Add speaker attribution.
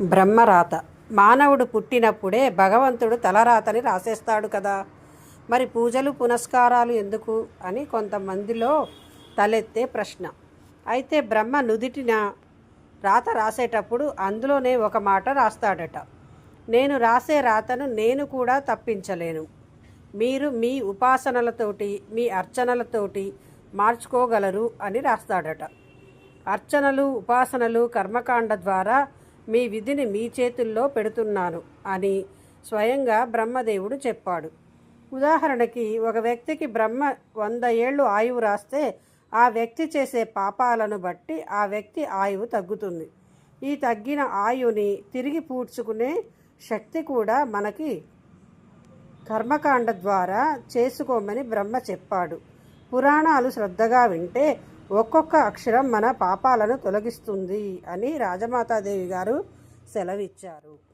Speaker 1: బ్రహ్మరాత. మానవుడు పుట్టినప్పుడే భగవంతుడు తలరాతని రాసేస్తాడు కదా. మరి పూజలు పునస్కారాలు ఎందుకు? అని కొంతమందిలో తలెత్తే ప్రశ్న. అయితే బ్రహ్మ నుదిటిన రాత రాసేటప్పుడు అందులోనే ఒక మాట రాస్తాడట. నేను రాసే రాతను నేను కూడా తప్పించలేను. మీరు మీ ఉపాసనలతోటి మీ అర్చనలతోటి మార్చుకోగలరు అని రాస్తాడట. అర్చనలు ఉపాసనలు కర్మకాండ ద్వారా మీ విధిని మీ చేతుల్లో పెడుతున్నాను అని స్వయంగా బ్రహ్మదేవుడు చెప్పాడు. ఉదాహరణకి ఒక వ్యక్తికి బ్రహ్మ వంద ఏళ్ళు ఆయువు రాస్తే ఆ వ్యక్తి చేసే పాపాలను బట్టి ఆ వ్యక్తి ఆయువు తగ్గుతుంది. ఈ తగ్గిన ఆయుని తిరిగి పూడ్చుకునే శక్తి కూడా మనకి కర్మకాండ ద్వారా చేసుకోమని బ్రహ్మ చెప్పాడు. పురాణాలు శ్రద్ధగా వింటే ఒక్కొక్క అక్షరం మన పాపాలను తొలగిస్తుంది అని రాజమాతాదేవి గారు సెలవిచ్చారు.